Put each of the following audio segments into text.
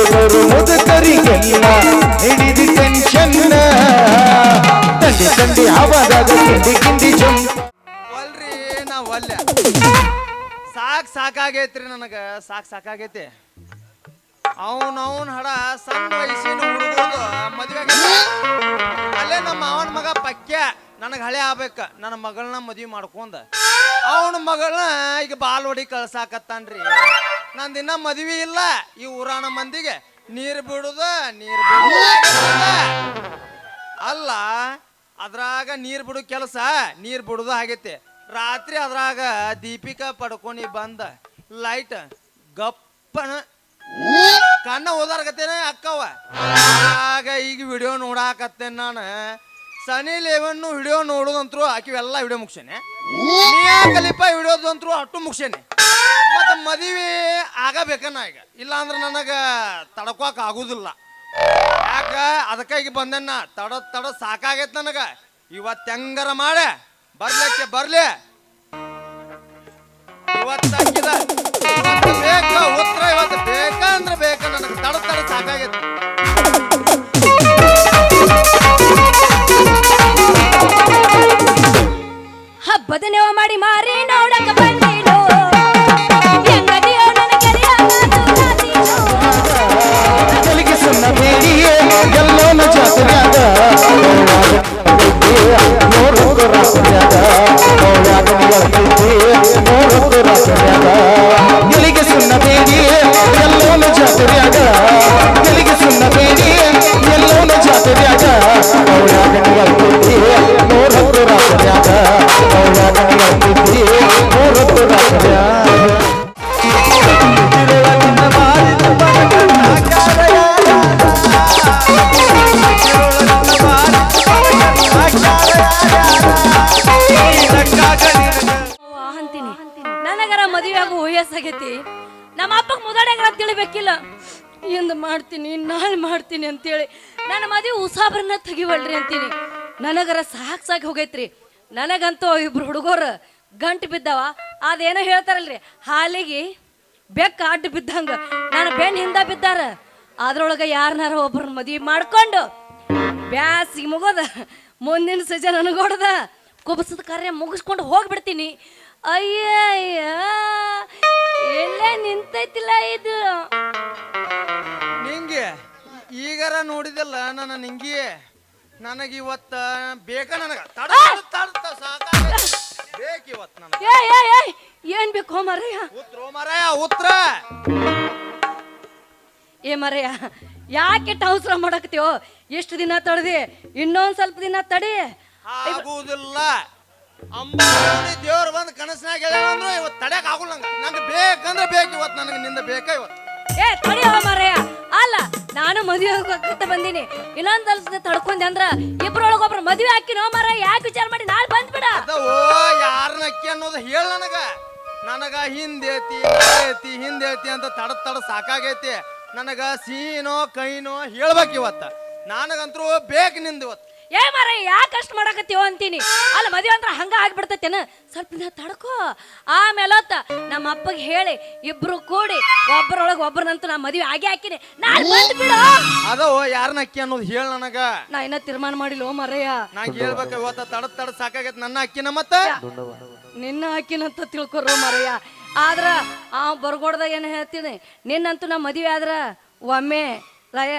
ಹುಡುಗರು ಮುದುಕರಿಗೆಲ್ಲ ಹಿಡಿದಿ ಟೆನ್ಷನ್ ತಂಡಿ ತಂಡಿ ಹವಾದಾಗ ಕಿಂಡಿ ಕಿಂಡಿ ಜಂಪ್ ಒಲ್ರಿ ನಾ ಒಲ್ಲೆ. ಸಾಕ್ ಸಾಕಾಗೈತ್ರಿ ನನಗ, ಸಾಕ್ ಸಾಕಾಗೈತಿ. ಅವನ್ ಅವನ್ ಹಡ ಸಣ್ಣ ವಯಸ್ಸಿನ ಹುಡುಗರು ಮದ್ವೆ ಅಲ್ಲೇ ನಮ್ಮ ಅವನ ಮಗ ಪಕ್ಯ. ನನಗೆ ಹಳೆ ಆಗ್ಬೇಕ. ನನ್ನ ಮಗಳನ್ನ ಮದ್ವೆ ಮಾಡ್ಕೊಂಡ. ಅವನ ಮಗಳನ್ನ ಈಗ ಬಾಲ್ವಡಿ ಕಳ್ಸಾಕತ್ತಾನ್ರಿ. ನಂದು ಇನ್ನ ಮದ್ವಿ ಇಲ್ಲ. ಈ ಊರಾಣ ಮಂದಿಗೆ ನೀರು ಬಿಡುದ ನೀರು ಬಿಡುದ ಅಲ್ಲ, ಅದ್ರಾಗ ನೀರು ಬಿಡು ಕೆಲಸ, ನೀರು ಬಿಡುದ ಆಗೈತಿ. ರಾತ್ರಿ ಅದ್ರಾಗ ದೀಪಿಕಾ ಪಡ್ಕೊಂಡು ಬಂದ. ಲೈಟ್ ಗಪ್ಪನ ಕಣ್ಣ ಓದಾರ್ಗತ್ತೇನೆ ಅಕ್ಕವ. ಆಗ ಈಗ ವಿಡಿಯೋ ನೋಡಾಕತ್ತೇನೆ ನಾನು. ಸನಿ ಲೇವನ್ನು ವಿಡಿಯೋ ನೋಡೋದಂತ್ರು ಆಕಿವೆಲ್ಲ ವಿಡಿಯೋ ಮುಗಿಸೇನೆ ಮಿಯಾ ಕಲಿಪ ವಿಡಿಯೋದಂತ್ರು ಅಟ್ಟು ಮುಗಿಸೇನೆ ಮತ್ತೆ ಮದುವೆ ಆಗಬೇಕನ್ನ ಈಗ. ಇಲ್ಲಾಂದ್ರೆ ನನಗೆ ತಡ್ಕೋಕ್ ಆಗುದಿಲ್ಲ. ಯಾಕ? ಅದಕ್ಕಾಗಿ ಬಂದೆನ್ನ ತಡ ತಡ ಸಾಕಾಗೈತೆ ನನಗೆ. ಇವತ್ತು ಹೆಂಗಾರ ಮಾಡೆ ಬರ್ಲಿಕ್ಕೆ ಬರ್ಲಿ. ಇವತ್ತ ಹಬ್ಬದ ನೆವ ಮಾಡಿ ಮಾರಿ ಮಾಡ್ತೀನಿ ನಾಳೆ ಮಾಡ್ತೀನಿ ಅಂತೇಳಿ. ನನ್ನ ಮದುವೆ ಉಸಾಬ್ರನ್ನ ತೆಗಿವಲ್ರಿ ಅಂತೀನಿ. ನನಗರ ಸಾಕ್ ಸಾಕ್ ಹೋಗೈತ್ರಿ. ನನಗಂತೂ ಇಬ್ರು ಹುಡುಗರು ಗಂಟು ಬಿದ್ದಾವ. ಅದೇನೋ ಹೇಳ್ತಾರಲ್ರಿ, ಹಾಲಿಗೆ ಬೆಕ್ಕ ಅಡ್ಡ ಬಿದ್ದಂಗ. ನಾನು ಬೆನ್ ಹಿಂದ ಬಿದ್ದಾರ. ಅದ್ರೊಳಗೆ ಯಾರನ್ನಾರ ಒಬ್ಬರನ್ನ ಮದುವೆ ಮಾಡ್ಕೊಂಡು ಬ್ಯಾಸಿಗೆ ಮುಗೋದ ಮುಂದಿನ ಸೀಸನ್ ನನಗೊಡ್ದ ಕುಬಸದ ಕಾರ್ಯ ಮುಗಿಸ್ಕೊಂಡು ಹೋಗ್ಬಿಡ್ತೀನಿ. ಅಯ್ಯ ಎಲ್ಲೇ ನಿಂತೈತಿಲ್ಲ ಇದು. ಈಗಾರ ನೋಡಿದಲ್ಲ ನನ್ನ ನಿಂಗಿ ನನಗೆ ಇವತ್ತ ಬೇಕ ನನಗ ತಡ ತಡ ಬೇಕು ಇವತ್ತು ನನಗೆ. ಏ ಏ ಏ ಏನ್ ಬೇಕು ಮರಯ್ಯ? ಉತ್ತರ ಮಾರಾಯ ಉತ್ತರ ಏ ಮರಯ್ಯ ಯಾಕೆ ಟೌಸ್ರ ಮಾಡಕತ್ತೀವೋ ಎಷ್ಟು ದಿನ ತಡದಿ ಇನ್ನೊಂದ್ ಸ್ವಲ್ಪ ದಿನ ತಡಿ. ಆಗುವುದಿಲ್ಲ. ಅಮ್ಮ ದೇವ್ರು ಬಂದು ಕನಸಿನಾಗ ಹೇಳ್ಯಾನಂದ್ರು ಇವತ್ತು ತಡ್ಯಾಕ ಆಗುಲ್ಲ ನಂಗೆ. ನಂಗೆ ಬೇಕಂದ್ರೆ ಬೇಕು ಇವತ್ತು ನನಗೆ ನಿಂದ ಬೇಕ ಇವತ್ತು ಏ ತಡಿ ಮರಯ್ಯ. ಅಲ್ಲ ನಾನು ಮದುವೆ ಹೋಗಕ್ಕೆ ಬಂದೀನಿ. ಇಲ್ಲೊಂದ್ ಸ್ವಲ್ಪ ತಡ್ಕೊಂಡೆ ಅಂದ್ರ ಇಬ್ರೊಳಗೊಬ್ರು ಮದುವೆ ಹಾಕಿನೋ ಮರ ಯಾಕೆ ವಿಚಾರ ಮಾಡಿ? ನಾಳೆ ಬಂದ್ಬಿಡ. ಓ ಯಾರನ್ನ ಅಕ್ಕಿ ಅನ್ನೋದು ಹೇಳ ನನಗ. ನನಗ ಹಿಂದೇತಿ ಐತಿ ಹಿಂದೇತಿ ಅಂತ ತಡ ತಡ ಸಾಕಾಗೈತಿ. ನನಗ ಸೀನೋ, ಕೈನೋ ಹೇಳ್ಬೇಕು ಇವತ್ತ ನನಗಂತರೂ ಬೇಕು ನಿಂದ ಇವತ್ತು. ಏ ಮರ ಯಾಕೆ ಅಷ್ಟು ಮಾಡಕತ್ತೀವೋ ಅಂತೀನಿ. ಅಲ್ಲ ಮದುವೆ ಅಂದ್ರೆ ಹಂಗ ಆಗ್ಬಿಡ್ತೈತೇನ ಸ್ವಲ್ಪ ದಿನ ತಡ್ಕೋ. ಆಮೇಲೆ ಹೊತ್ತ ನಮ್ಮ ಅಪ್ಪಗೆ ಹೇಳಿ ಇಬ್ರು ಕೂಡಿ ಒಬ್ಬರೊಳಗೆ ಒಬ್ಬರನ್ನಂತೂ ನಾ ಮದುವೆ ಆಗಿ ಹಾಕಿನಿ. ನಾಳೆ ಬಂದ್ ಬಿಡು. ಅದವೋ ಯಾರನ್ನ ಅಕ್ಕಿ ಅನ್ನೋದು ಹೇಳ ನನಗ. ನಾ ಇನ್ನ ತೀರ್ಮಾನ ಮಾಡಿಲ್ಲ ಓ ಮರಯ್ಯ? ನಾ ಹೇಳ್ಬೇಕ ಇವತ್ತ ತಡ ತಡ ಸಾಕಾಗೈತಿ ನನ್ನ ಅಕ್ಕಿನ ಮತ್ತ? ನಿನ್ನ ಹಾಕಿನಂತ ತಿಳ್ಕೊರೋ ಮರಯ್ಯ. ಆದ್ರ ಆ ಬರ್ಗೋಡ್ದಾಗ ಏನು ಹೇಳ್ತೀನಿ? ನಿನ್ನಂತೂ ನಾ ಮದುವೆ ಆದ್ರ ಒಮ್ಮೆ ಲಯ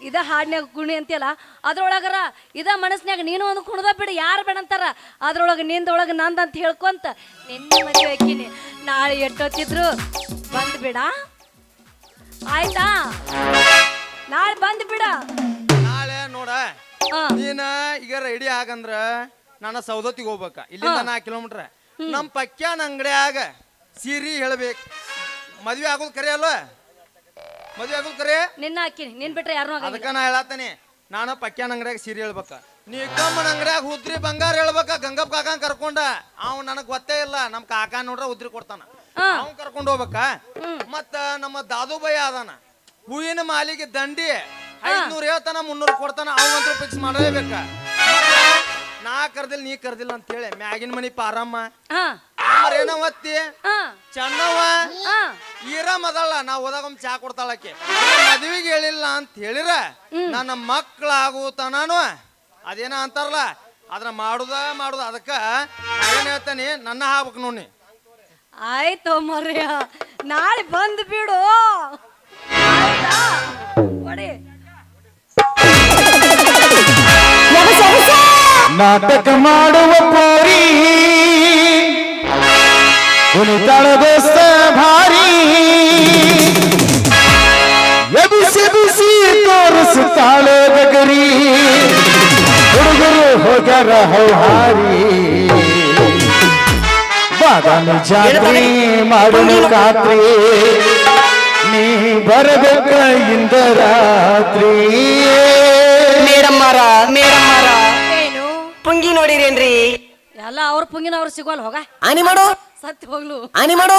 ಇದ ಹಾಡ್ನ್ಯಾಗ ಗುಣಿ ಅಂತೀಯಲ್ಲ ಅದ್ರೊಳಗರ ಇದ ಮನಸ್ನ್ಯಾಗ ನೀನು ಒಂದು ಕುಣದ ಬಿಡು ಯಾರು ಬೇಡ ಅಂತಾರ ಅದ್ರೊಳಗೆ ನಿಂದೊಳಗೆ ನಂದ ಅಂತ ಹೇಳ್ಕೊಂತ ನಿನ್ನೆ ಮದುವೆ ಹಾಕಿನಿ ನಾಳೆ ಎಟ್ಟೊತ್ತಿದ್ರು ಬಂದ್ ಬಿಡ. ಆಯ್ತಾ? ನಾಳೆ ಬಂದ್ ಬಿಡ. ನಾಳೆ ನೋಡ ನೀನ ಈಗ ರೆಡಿ ಆಗಂದ್ರ ನನ್ನ ಸೌದತ್ತಿಗೆ ಹೋಗ್ಬೇಕ. ಇಲ್ಲಿಂದ ನಾಲ್ಕು ಕಿಲೋಮೀಟರ್ ನಮ್ಮ ಪಕ್ಯಾನ ಅಂಗಡಿಯಾಗ ಸೀರಿ ಹೇಳ್ಬೇಕು. ಮದ್ವೆ ಆಗೋದು ಕರೆ ಅಲ್ವ? ಮದ್ವೆ ಕರೆ? ನಿನ್ನ ಹಾಕಿನಿ. ನಿನ್ ಬಿಟ್ರೆ ಯಾರು ಅದಕ್ಕ ನಾ ಹೇಳತ್ತೇನೆ ನಾನು ಪಕ್ಯಾನ ಅಂಗಡಿಯಾಗ ಸೀರೆ ಹೇಳ್ಬೇಕ. ನೀ ಕಮ್ಮನ ಅಂಗಡಿಯಾಗ ಉದ್ರಿ ಬಂಗಾರ ಹೇಳ್ಬೇಕ ಗಂಗಪ್ಪ ಕಾಕನ್ ಕರ್ಕೊಂಡ. ಅವ್ ನನಗ್ ಗೊತ್ತೇ ಇಲ್ಲ. ನಮ್ ಕಾಕ ನೋಡ್ರ ಉದ್ರಿ ಕೊಡ್ತಾನ. ಅವ್ನ್ ಕರ್ಕೊಂಡ್ ಹೋಗ್ಬೇಕ? ಮತ್ತ ನಮ್ಮ ದಾದುಬಾಯ ಬೈ ಅದಾನ ಹೂವಿನ ಮಾಲಿಗೆ ದಂಡಿ ಐದ್ನೂರ್ ಹೇಳ್ತಾನ ಮುನ್ನೂರ್ ಕೊಡ್ತಾನ. ಅವಂತೂ ಫಿಕ್ಸ್ ಮಾಡಲೇಬೇಕ. ನಾ ಕರ್ದಿಲ್ಲ ನೀ ಕರ್ದಿಲ್ಲ ಅಂತ ಹೇಳಿ ಮ್ಯಾಗಿನ ಮನಿ ಪಾರಮ್ಮ. ಏನೋ ಒತ್ತಿ? ಹಾ. ಚೆನ್ನವ ಹಾ. ಈರಮ್ ಅದಲ್ಲ ನಾ ಹೋದಾಗೊಮ್ಮೆ ಚಾ ಕೊಡ್ತಾಳಕ್ಕೆ ಮದುವೆಗೆ ಹೇಳಿಲ್ಲ ಅಂತ ಹೇಳಿರ? ನನ್ನ ಮಕ್ಕಳಾಗುತ್ತಾನು ಅದೇನ ಅಂತಾರಲ್ಲ ಅದನ್ನ ಮಾಡುದ ಮಾಡುದ ಅದಕ್ಕ ಏನ್ ಹೇಳ್ತಾನೆ ನನ್ನ ಹಾಕ್ಬೇಕು ನೋಡಿ ಆಯ್ತು ಮರ್ಯ ನಾಳೆ ಬಂದ್ ಬಿಡು. ನಾಟಕ ಮಾಡುವ ಪೋರಿ. ಕುಣಿತಾಳ ದೋಸ್ತ ಭಾರಿ. ಎಬಿಸಿ ಬಿಸಿ ತೋರಿಸುತ್ತಾಳೆ ಬಗರಿ ಹುಡುಗರು ಹೋಗ್ಯಾರ ಹೌಹಾರಿ. ಬಾದಾಮಿ ಜಾತ್ರೆ ಮಾಡಲು ಖಾತ್ರಿ ನೀ ಬರಬೇಕ ಇಂದ ರಾತ್ರಿ ಮೇಡಮ್ಮರ. ಮೇಡಮ್ಮರ ಪುಂಗಿ ನೋಡಿರೇನ್ರಿ? ಎಲ್ಲ ಅವ್ರ ಪುಂಗಿನ ಅವ್ರು ಸಿಗೋಲ್ಲ ಹೋಗ. ಆನಿ ಮಾಡು. ಸತ್ಯ ಹೋಗ್ಲು. ಆನಿ ಮಾಡು.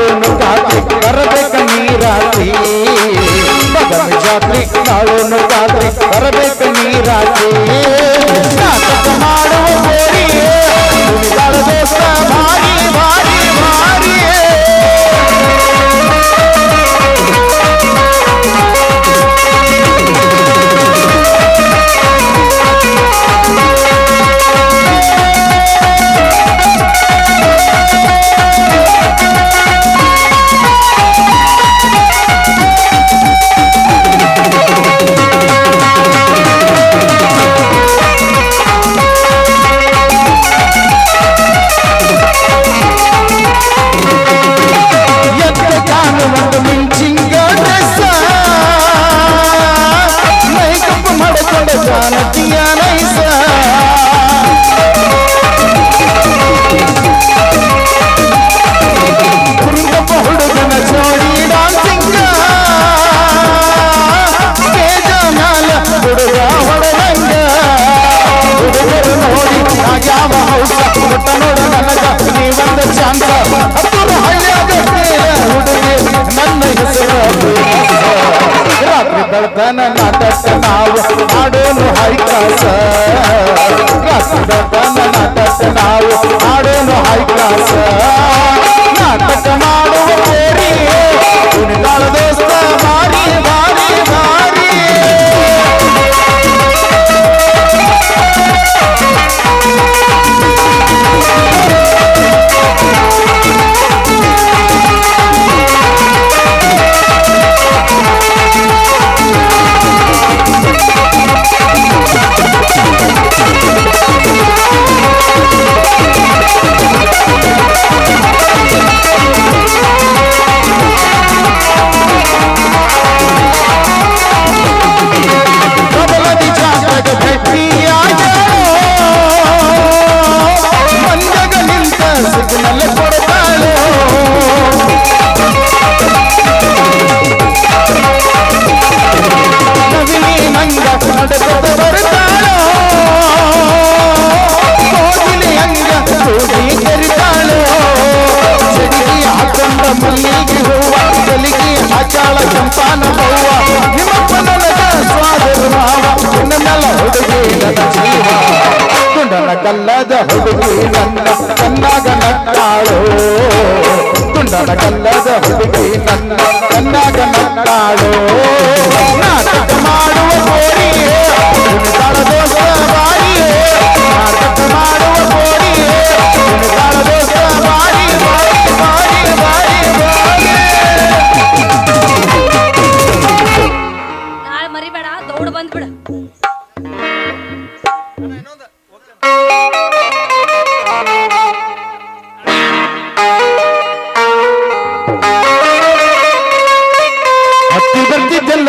ನಾಡೋನು ಗಾತ್ರಿ ಬರಬೇಕ ನೀರಾತ್ರಿ. ಬದಲು ಜಾತ್ರೆ ನಾಡೋನು ಗಾತ್ರಿ ಬರಬೇಕ ನೀರಾತ್ರಿ. ಬೆಳತನ ನಾಟಕ ನಾವು ಮಾಡೋನು ಹೈಕಾಸ ರಾತ್ರಿ ನಾಟಕ ನಾವು ಕಲ್ಲದ ಹುಡುಗಿ ನನ್ನ ಕನ್ನಾಗ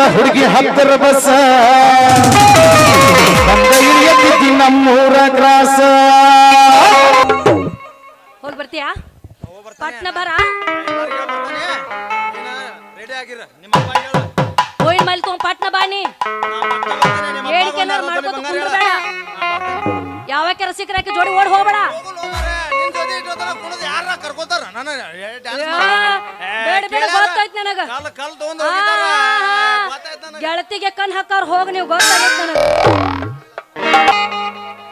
ಹೋದ್ರ ಹತ್ತರ ಬಸ. ಇಳಿಯತ್ತಿದ್ದಿ ನಮ್ಮೂರ ಕ್ರಾಸ ಹೋಗಿ ಬರ್ತೀಯಾ? ಪಟ್ನ ಬರ. ರೆಡಿ ಆಗಿರ ನಿಮ್ಮ ಅಪ್ಪ ಹೇಳು ಹೋಯಿನ ಪಟ್ನ ಬಾನಿ ಹೇಳಿಕೆ ಮಾಡ್ಕೊತ ಕುಂದ್ರಬೇಡ ಸಿಕ್ಕರಾಕಿ ಜೋಡಿ ಓಡ್ ಹೋಗ್ಬೇಡ. ನಿನ್ ಗೊತ್ತಾಯ್ತು ನನಗ. ಕಾಲ ಕಾಲ್ ತಗೊಂಡ್ ಆ, ಹೋಗಿದಾರ ಗೊತ್ತಾಯ್ತು ನನಗೆ. ಗೆಳತಿಗೆ ಕಣ್ ಹಾಕವ್ರ ಹೋಗ್ ನೀವು ಗೊತ್ತಾಗೈತ್ ನನಗ.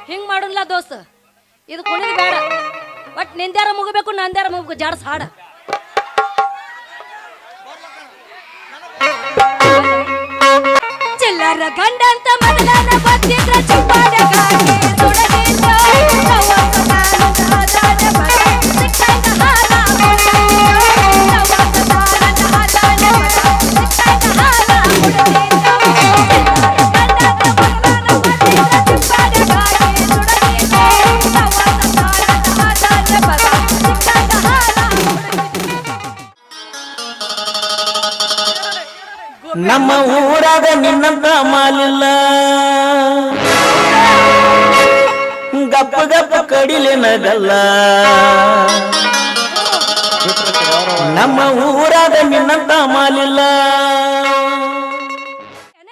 ಹಿಂಗ್ ಮಾಡುಲ್ಲ ದೋಸ್ತ. ಇದು ಕುಣಿದ್ ಬೇಡ. ಬಟ್ ನಿಂದ್ಯಾರ ಮುಗಬೇಕು ನಂದ್ಯಾರ ಮುಗಬೇಕು ಜಾಡ್ಸ್ ಹಾಡ. ಚಿಲ್ಲರ ಗಂಡ ಅಂತ ಮೊದಲನ ಗೊತ್ತಿದ್ರ ಮಾಲಿಲ್ಲ. ಗಪ್ಪ ಗಪ್ಪ ಕಡಿಲೆ ನಗಲ್ಲ. ನಮ್ಮ ಊರಾದ ನಿನ್ನಂತ ಮಾಲಿಲ್ಲ. ಏನ?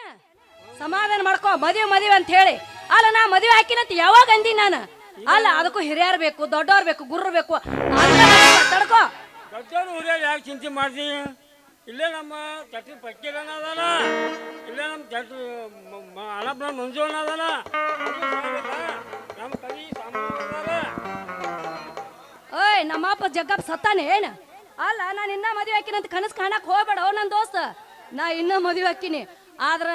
ಸಮಾಧಾನ ಮಾಡ್ಕೋ ಮದುವೆ ಮದುವೆ ಅಂತ ಹೇಳಿ. ಅಲ್ಲ ನಾ ಮದುವೆ ಹಾಕಿನಂತ ಯಾವಾಗ ಅಂದಿ ನಾನು? ಅಲ್ಲ ಅದಕ್ಕೂ ಹಿರಿಯರ್ ಬೇಕು ದೊಡ್ಡವ್ರು ಬೇಕು ಗುರ್ರು ಬೇಕು. ತಡ್ಕೋ. ದೊಡ್ಡವ್ರು ಯಾಕೆ ಚಿಂತೆ ಮಾಡ್ತೀನಿ ಇಲ್ಲೇ ನಮ್ಮ ತಟ್ಟಿ ಇಲ್ಲೇ ನಮ್ಮ ಚಟ್ರಿ ಅಣ್ಣಪ್ಪನ ಮಂಜುವಣ್ಣ ಅದಾನ ಅದು ನಮ್ಮ ಕವಿ ಓಯ್ ನಮ್ಮಪ್ಪ ಜಗ್ಗಪ್ಪ ಸತ್ತಾನೆ ಏನ? ಅಲ್ಲ ನಾನು ಇನ್ನ ಮದುವೆ ಹಾಕಿನಂತ ಕನಸು ಕಾಣಕ್ ಹೋಗ್ಬೇಡ ಅವ್ ನನ್ನ ದೋಸ್ತ. ನಾ ಇನ್ನ ಮದುವೆ ಹಾಕಿನಿ. ಆದ್ರ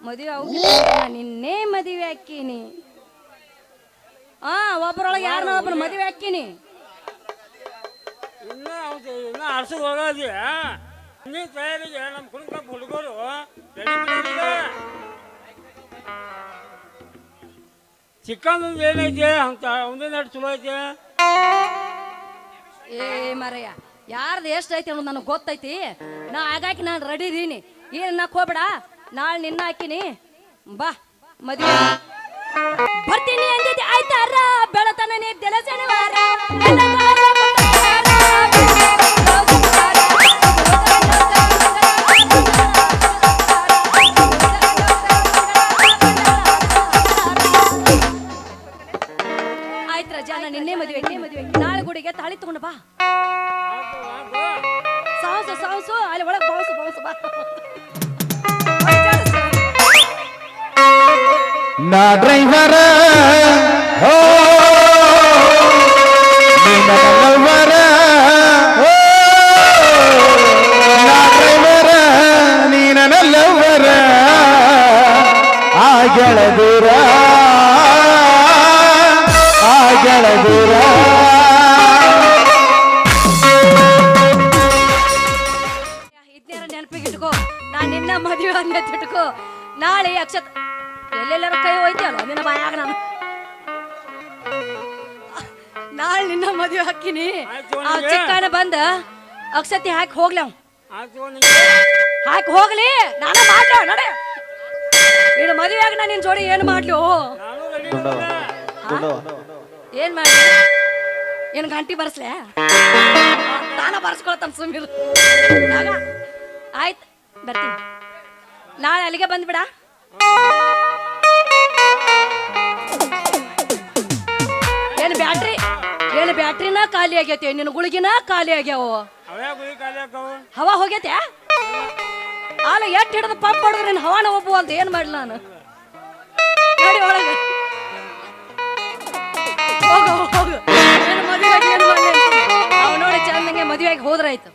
ಮದುವೆ ನಿನ್ನೇ ನಿನ್ನೆ ಮದುವೆ ಹಾಕಿನಿ. ಹಾ ಒಬ್ಬರೊಳಗೆ ಯಾರನ್ನ ಒಬ್ಬನ ಮದುವೆ ಹಾಕಿನಿ? ಇನ್ನ ಅವ್ನು ಇನ್ನ ಅರ್ಸದ್ ಹೋಗೋದಿ ಇನ್ನೇ ತಯಾರಿಗೆ ನಮ್ಮ ಕುಣಕ ಹುಡುಗರು ಚಿಕ್ಕಂದು ಏನೈತೆ ಅಂತ ಒಂದೇ ನಡು ಚಲೋ ಐತೆ. ಏ ಮರಯ್ಯ, ಯಾರ್ದು ಎಷ್ಟು ಐತಿ ಅನ್ನೋದು ನನಗೆ ಗೊತ್ತೈತಿ. ನಾ ಆಗಾಕಿ ನಾನು ರೆಡಿ ಇದೀನಿ. ಏನು ಅನ್ನಕ್ ಹೋಗ್ಬೇಡ. ನಾಳೆ ನಿನ್ನ ಹಾಕಿನಿ. ಬಾ, ಮದುವೆ. ಬರ್ತೀನಿ ಅಂದಿದ್ದೆ. ಆಯ್ತಾರ ಬೆಳತನ ನೀರ್ದೆಲ್ಲ ಶನಿವಾರ ನಾಳೆ ನಿನ್ನ ಮದುವೆ ಹಾಕಿನಿ ಆಯ್ತು ಆ ನನಗೆ. ಚಿಕ್ಕನ ಬಂದ ಅಕ್ಷತಿ ಹಾಕಿ ಹೋಗ್ಲಿ ಅವ್ ನಿಂಗೆ. ಹಾಕಿ ಹೋಗ್ಲಿ. ನಾನು ಮಾಡ್ಲ ನಡೆ. ನಿನ್ನ ಮದುವೆಯಾಗ ನಾನು ನಿನ್ ಜೋಡಿ ಏನು ಮಾಡ್ಲಿ ಏನ್ ಮಾಡ್ಲಿ? ಏನ್ ಗಂಟಿ ಬರ್ಸ್ಲೆ? ತಾನ ಬರ್ಸ್ಕೊಳತ್ತ ಸುಮ್ಮಿರು ಆಯ್ತು ಬರ್ತೀನಿ. ನಾಳೆ ಅಲ್ಲಿಗೆ ಬಂದ್ಬಿಡ. ಬ್ಯಾಟ್ರಿನ ಖಾಲಿ ಆಗೈತಿ ನಿನ್ನ ಗುಳಿಗಿನ ಖಾಲಿ ಆಗ್ಯಾವ. ಹವ ಹೋಗೈತೆ ಆಲ ಎಟ್ ಹಿಡಿದು ಪಂಪ್ ಹೊಡೆದ್ರೆ ನಿನ್ನ ಹವಾನ ಒಬ್ಬು ಅಂತ ಏನ್ ಮಾಡ್ಲಿ ನಾನು? ನೋಡಿ ಒಳಗೆ. ಹೋಗು ಹೋಗು ಮಾಡ್ಲಿ ಅವ್ ನೋಡಿ ಚಂದಂಗೆ ಆಗಿ ಹೋದ್ರಾಯ್ತು.